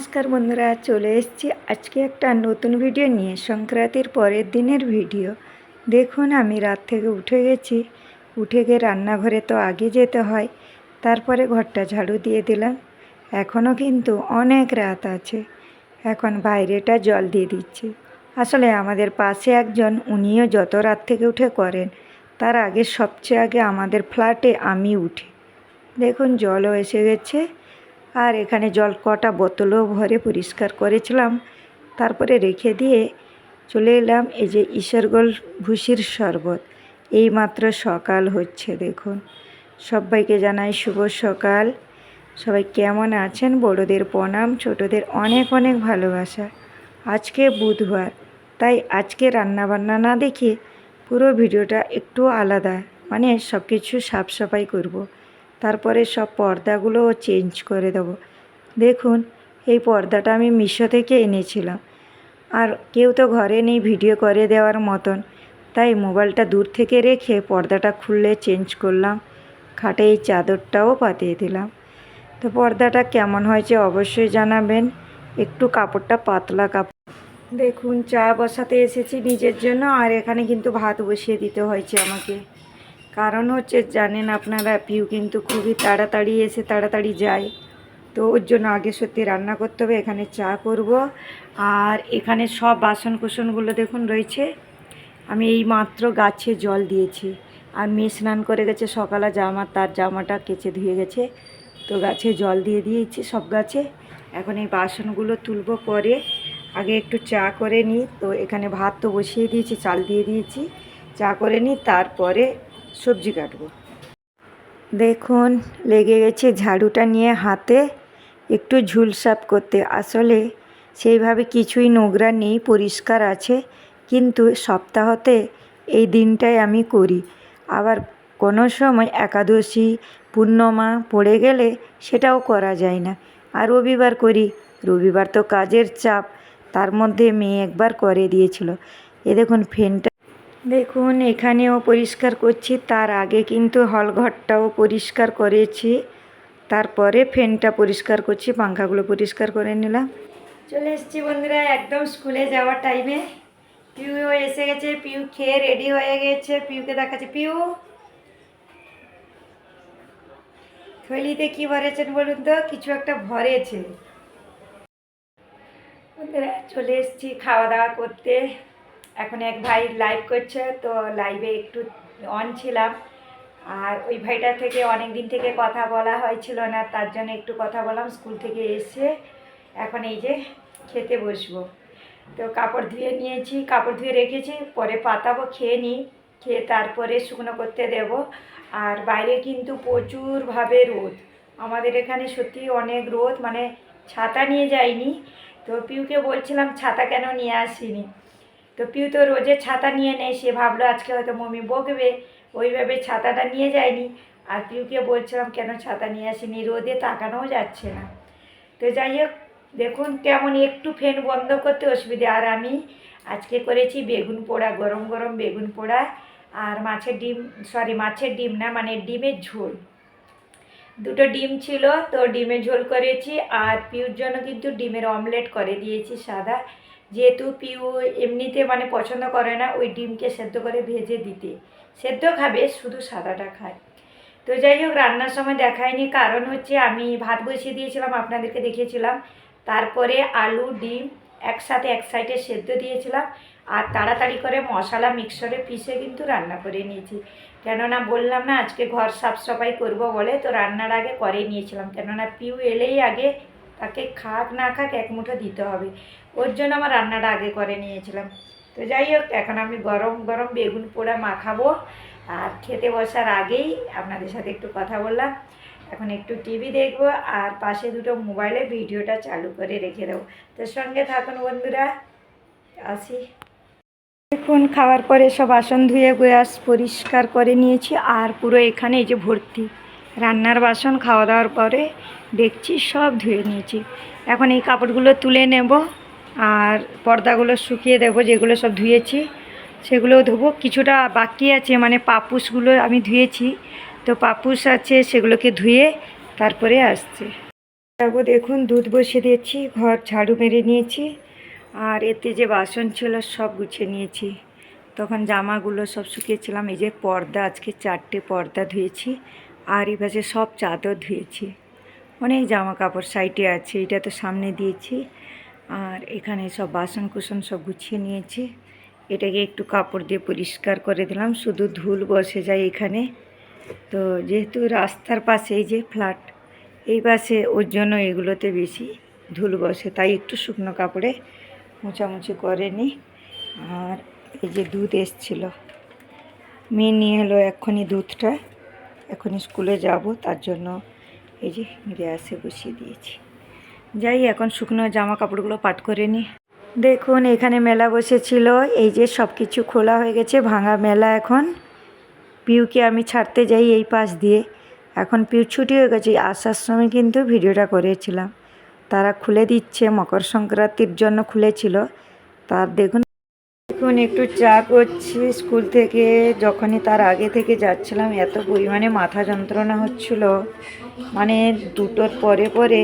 নমস্কার বন্ধুরা, চলে এসেছি আজকে একটা নতুন ভিডিও নিয়ে, সংক্রান্তির পরের দিনের ভিডিও দেখুন, আমি রাত থেকে উঠে গেছি। উঠে গিয়ে রান্নাঘরে তো আগে যেতে হয়, তারপরে ঘরটা ঝাড়ু দিয়ে দিলাম। এখনও কিন্তু অনেক রাত আছে। এখন বাইরেটা জল দিয়ে দিচ্ছি। আসলে আমাদের পাশে একজন, উনিও যত রাত থেকে উঠে করেন, তার আগে সবচেয়ে আগে আমাদের ফ্ল্যাটে আমি উঠি। দেখুন, জলও এসে গেছে। আর এখানে জল কটা বোতলও ভরে পরিষ্কার করেছিলাম। তারপরে রেখে দিয়ে চলে এলাম এই যে ঈশ্বরগোল ভুসির শরবত। এই মাত্র সকাল হচ্ছে, দেখুন। সবাইকে জানাই শুভ সকাল। সবাই কেমন আছেন? বড়দের প্রণাম, ছোটদের অনেক অনেক ভালোবাসা। আজকে বুধবার, তাই আজকে রান্নাবান্না না দেখে পুরো ভিডিওটা একটু আলাদা মানে সব কিছু সাফ সাফাই করব। তারপরে সব পর্দাগুলোও চেঞ্জ করে দেবো। দেখুন, এই পর্দাটা আমি মিশো থেকে এনেছিলাম। আর কেউ তো ঘরে নেই ভিডিও করে দেওয়ার মতন। তাই মোবাইলটা দূর থেকে রেখে পর্দাটা খুললে চেঞ্জ করলাম। খাটে এই চাদরটাও পাতিয়ে দিলাম। তো পর্দাটা কেমন হয়েছে অবশ্যই জানাবেন। একটু কাপড়টা পাতলা কাপড়। দেখুন, চা বসাতে এসেছি নিজের জন্য। আর এখানে কিন্তু ভাত বসিয়ে দিতে হয়েছে আমাকে। কারণ হচ্ছে জানেন আপনারা পিউ কিন্তু খুবই তাড়াতাড়ি এসে তাড়াতাড়ি যায়। তো ওর জন্য আগে সত্যি রান্না করতে হবে, এখানে চা করব। আর এখানে সব বাসন কুসনগুলো দেখুন রয়েছে। আমি এই মাত্র গাছে জল দিয়েছি। আর মেয়ে স্নান করে গেছে, সকালে জামা, তার জামাটা কেচে ধুয়ে গেছে। তো গাছে জল দিয়ে দিয়েছি সব গাছে। এখন এই বাসনগুলো তুলবো পরে। আগে একটু চা করে নিই। তো এখানে ভাত তো বসিয়ে দিয়েছি, চাল দিয়ে দিয়েছি। চা করে নিই, তারপরে সবজি কাটবো। দেখুন, লেগে গেছে ঝাড়ুটা নিয়ে হাতে, একটু ঝুলসাপ করতে। আসলে সেইভাবে কিছুই নোংরা নেই, পরিষ্কার আছে, কিন্তু সপ্তাহতে এই দিনটাই আমি করি। আবার কোনো সময় একাদশী, পূর্ণমা পড়ে গেলে সেটাও করা যায় না। আর রবিবার করি। রবিবার তো কাজের চাপ, তার মধ্যে মেয়ে একবার করে দিয়েছিল। এ দেখুন, ফ্যানটা দেখুন, এখানেও পরিষ্কার করছি, তার আগে কিন্তু হলঘরটাও পরিষ্কার করেছি। তারপরে ফ্যানটা পরিষ্কার করছি পাঙ্খাগুলো পরিষ্কার করে নিলাম। চলে এসেছি বন্ধুরা, একদম স্কুলে যাওয়ার টাইমে পিউও এসে গেছে, পিউ খেয়ে রেডি হয়ে গেছে, পিউকে দেখাচ্ছে। পিউ! থলিতে কি ভরেছেন বলুন তো? কিছু একটা ভরেছে। বন্ধুরা, চলে এসেছি খাওয়া দাওয়া করতে। এখন এক ভাই লাইভ করছে, তো লাইভে একটু অন ছিলাম। আর ওই ভাইটা থেকে অনেক দিন থেকে কথা বলা হয়েছিল না, তার জন্য একটু কথা বললাম স্কুল থেকে এসে এখন এই যে খেতে বসবো। তো কাপড় ধুয়ে নিয়েছি, কাপড় ধুয়ে রেখেছি, পরে পাতাবো, খেয়ে নিই, খেয়ে তারপরে শুকনো করতে দেব। আর বাইরে কিন্তু প্রচুরভাবে রোদ। আমাদের এখানে সত্যি অনেক রোদ মানে ছাতা নিয়ে যাইনি। তো পিউকে বলছিলাম, ছাতা কেন নিয়ে আসিনি? তো পিউ তো রোজে ছাতা নিয়ে নেয়, সে ভাবলো আজকে হয়তো মমি বকবে। ওইভাবে ছাতাটা নিয়ে যায়নি। আর পিউকে বলছিলাম, কেন ছাতা নিয়ে আসেনি? রোদে তাকানোও যাচ্ছে না। তো যাই হোক, দেখুন কেমন একটু ফ্যান বন্ধ করতে অসুবিধে। আর আমি আজকে করেছি বেগুন পোড়া, গরম গরম বেগুন পোড়া আর মাছের ডিম, সরি মাছের ডিম না মানে ডিমের ঝোল। দুটো ডিম ছিল, তো ডিমের ঝোল করেছি। আর পিউর জন্য কিন্তু ডিমের অমলেট করে দিয়েছি সাদা। যেহেতু পিউ এমনিতে মানে পছন্দ করে না, ওই ডিমকে সেদ্ধ করে ভেজে দিতে। সেদ্ধ খাবে, শুধু সাদাটা খায়। তো যাই হোক, রান্নার সময় দেখায়নি, কারণ হচ্ছে আমি ভাত বসিয়ে দিয়েছিলাম, আপনাদেরকে দেখিয়েছিলাম। তারপরে আলু, ডিম একসাথে এক সাইডে সেদ্ধ দিয়েছিলাম। আর তাড়াতাড়ি করে মশলা মিক্সরে পিষে কিন্তু রান্না করে নিয়েছি। কেননা বললাম না, আজকে ঘর সাফ সাফাই করব বলে, তো রান্নার আগে করে নিয়েছিলাম। কেননা পিউ এলেই আগে তাকে খাক না খাক এক মুঠো দিতে হবে। ওর জন্য আমার রান্নাটা আগে করে নিয়েছিলাম। তো যাই হোক, এখন আমি গরম গরম বেগুন পোড়া মাখাবো। আর খেতে বসার আগেই আপনাদের সাথে একটু কথা বললাম। এখন একটু টিভি দেখব আর পাশে দুটো মোবাইলে ভিডিওটা চালু করে রেখে দেবো। তো সঙ্গে থাকুন বন্ধুরা, আসি। দেখুন, খাওয়ার পরে সব আসন ধুয়ে গ্যাস পরিষ্কার করে নিয়েছি। আর পুরো এখানে এই যে ভর্তি। রান্নার বাসন খাওয়া দাওয়ার পরে দেখছি সব ধুয়ে নিয়েছি। এখন এই কাপড়গুলো তুলে নেব আর পর্দাগুলো শুকিয়ে দেবো, যেগুলো সব ধুয়েছি সেগুলোও ধোবো। কিছুটা বাকি আছে মানে পাপুসগুলো আমি ধুয়েছি। তো পাপুস আছে, সেগুলোকে ধুয়ে তারপরে আসছে। তারপর দেখুন, দুধ বসিয়ে দিয়েছি, ঘর ঝাড়ু মেরে নিয়েছি। আর এতে যে বাসন ছিল সব গুছিয়ে নিয়েছি। তখন জামাগুলো সব শুকিয়েছিলাম। এই যে পর্দা, আজকে চারটে পর্দা ধুয়েছি। আর এই পাশে সব চাদর ধুয়েছি। অনেক জামা কাপড় সাইডে আছে, এটা তো সামনে দিয়েছি। আর এখানে সব বাসন কুসন সব গুছিয়ে নিয়েছি। এটাকে একটু কাপড় দিয়ে পরিষ্কার করে দিলাম, শুধু ধুল বসে যায় এখানে। তো যেহেতু রাস্তার পাশে এই যে ফ্ল্যাট, এই পাশে ওর জন্য এগুলোতে বেশি ধুল বসে, তাই একটু শুকনো কাপড়ে মোছামুছি করে নিই আর এই যে দুধ এসছিল। মেয়ে নিয়ে এলো এক্ষুনি দুধটা। এখন স্কুলে যাব, তার জন্য এই যে গ্যাসে বসিয়ে দিয়েছি। যাই, এখন শুকনো জামা কাপড়গুলো পাট করে নিই দেখুন, এখানে মেলা বসেছিল, এই যে সব কিছু খোলা হয়ে গেছে, ভাঙা মেলা এখন। পিউকে আমি ছাড়তে যাই এই পাশ দিয়ে। এখন পিউ ছুটি হয়ে গেছে আসার সময় কিন্তু ভিডিওটা করেছিলাম। তারা খুলে দিচ্ছে মকর সংক্রান্তির জন্য খুলেছিল। তার দেখুন দেখুন একটু চা করছি। স্কুল থেকে যখনই তার আগে থেকে যাচ্ছিলাম, এত পরিমাণে মাথা যন্ত্রণা হচ্ছিল। মানে দুটোর পরে পরে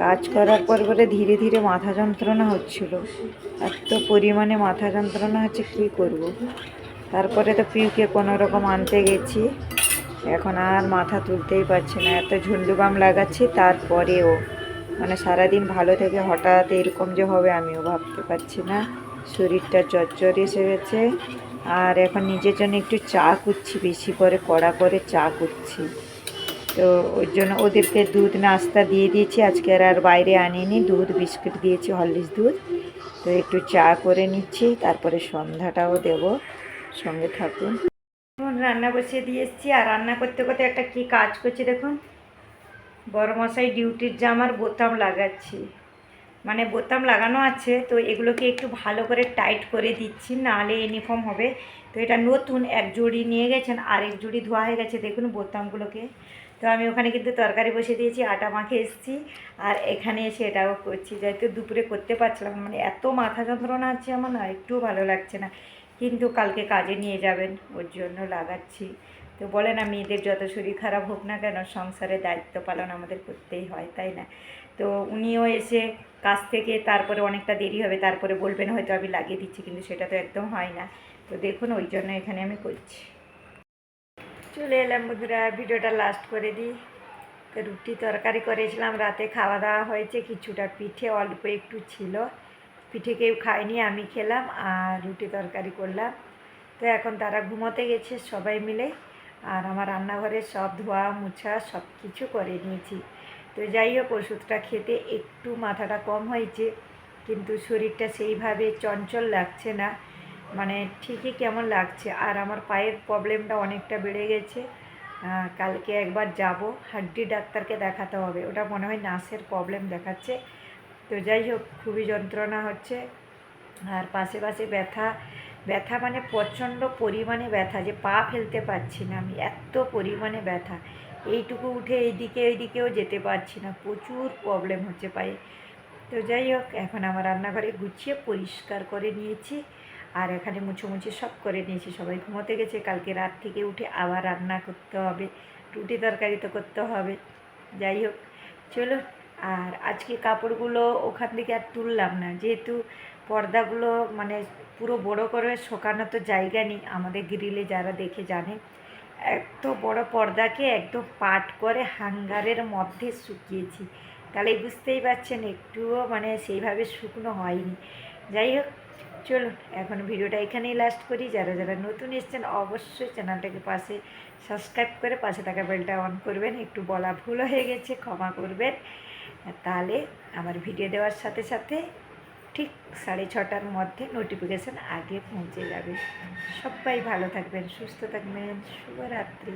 কাজ করার পর পরে ধীরে ধীরে মাথা যন্ত্রণা হচ্ছিল। এত পরিমাণে মাথা যন্ত্রণা হচ্ছে, কী করব। তারপরে তো পিউকে কোনো রকম আনতে গেছি। এখন আর মাথা তুলতেই পারছি না, এত ঝুন্ডু বাম লাগাচ্ছি, তারপরেও। মানে সারাদিন ভালো থেকে হঠাৎ এরকম যে হবে, আমিও ভাবতে পারছি না। শরীরটা চচ্চর এসে গেছে। আর এখন নিজের জন্য একটু চা করছি, বেশি করে কড়া করে চা করছি। তো ওই জন্য ওদেরকে দুধ নাস্তা দিয়ে দিয়েছি। আজকে আর বাইরে আনিনি, দুধ, বিস্কুট দিয়েছি, হরলিক্স দুধ। তো একটু চা করে নিচ্ছি, তারপরে সন্ধ্যাটাও দেব। সঙ্গে থাকুন। এখন রান্না বসিয়ে দিয়ে এসেছি। আর রান্না করতে করতে একটা কি কাজ করছি দেখুন। বড় মশাই ডিউটির জামার বোতাম লাগাচ্ছি। মানে বোতাম লাগানো আছে, তো এগুলোকে একটু ভালো করে টাইট করে দিচ্ছি, নাহলে ইউনিফর্ম হবে। তো এটা নতুন, এক জুড়ি নিয়ে গেছেন আর এক জুড়ি ধোয়া হয়ে গেছে, দেখুন বোতামগুলোকে। তো আমি ওখানে কিন্তু তরকারি বসে দিয়েছি, আটা মাখে এসেছি, আর এখানে এসে এটাও করছি। যেহেতু দুপুরে করতে পারছিলাম মানে এত মাথা যন্ত্রণা আছে আমার না, একটুও ভালো লাগছে না। কিন্তু কালকে কাজে নিয়ে যাবেন, ওর জন্য লাগাচ্ছি। তো বলে না মেয়েদের যত শরীর খারাপ হোক না কেন, সংসারে দায়িত্ব পালন আমাদের করতেই হয়, তাই না? তো উনিও এসে কাজ থেকে তারপরে অনেকটা দেরি হবে, তারপরে বলবেন, হয়তো আমি লাগিয়ে দিচ্ছি, কিন্তু সেটা তো একদম হয় না। তো দেখুন, ওই জন্য এখানে আমি করছি। চলে এলাম বন্ধুরা, ভিডিওটা লাস্ট করে দিই। রুটি তরকারি করেছিলাম, রাতে খাওয়া দাওয়া হয়েছে, কিছুটা পিঠে অল্প একটু ছিল। পিঠে কেউ খায়নি, আমি খেলাম আর রুটি তরকারি করলাম। তো এখন তারা ঘুমোতে গেছে সবাই মিলে আর আমার রান্নাঘরে সব ধোয়া মুছা সব কিছু করে নিয়েছি। তো যাই হোক, ওষুধটা খেতে একটু মাথাটা কম হয়েছে, কিন্তু শরীরটা সেইভাবে চঞ্চল লাগছে না। মানে ঠিকই কেমন লাগছে আর আমার পায়ের প্রবলেমটা অনেকটা বেড়ে গেছে। কালকে একবার যাব, হাড্ডি ডাক্তারকে দেখাতে হবে। ওটা মনে হয় নার্সের প্রবলেম দেখাচ্ছে। তো যাই হোক, খুবই যন্ত্রণা হচ্ছে। আর পাশে পাশে ব্যথা ব্যথা মানে প্রচণ্ড পরিমাণে ব্যথা, যে পা ফেলতে পারছি না আমি, এত পরিমাণে ব্যথা। এইটুকু উঠে এইদিকে এইদিকেও যেতে পারছি না, প্রচুর প্রবলেম হচ্ছে পায়ে। তো যাই হোক, এখন আমার রান্নাঘরে গুছিয়ে পরিষ্কার করে নিয়েছি। আর এখানে মুছোমুছি সব করে নিয়েছি, সবাই ঘুমোতে গেছে, কালকে রাত থেকে উঠে আবার রান্না করতে হবে, রুটি তরকারি তো করতে হবে। যাই হোক চলো আর আজকে কাপড়গুলো ওখান থেকে আর তুললাম না। যেহেতু পর্দাগুলো মানে পুরো বড় করে শোকানো তো জায়গা নেই আমাদের গ্রিলে যারা দেখে জানে। এত বড় পর্দাকে একদম পাট করে হাঙ্গারের মধ্যে শুকিয়েছি। তাহলে বুঝতেই পারছেন একটুও মানে সেইভাবে শুকনো হয়নি। যাই হোক, চলুন এখন ভিডিওটা এখানেই লাস্ট করি। যারা যারা নতুন এসছেন অবশ্যই চ্যানেলটাকে পাশে সাবস্ক্রাইব করে পাশে থাকা বেলটা অন করবেন। একটু বলা ভুল হয়ে গেছে, ক্ষমা করবেন। তাহলে আমার ভিডিও দেওয়ার সাথে সাথে ঠিক সাড়ে ছটার মধ্যে নোটিফিকেশান আগে পৌঁছে যাবে। সবাই ভালো থাকবেন, সুস্থ থাকবেন, শুভরাত্রি।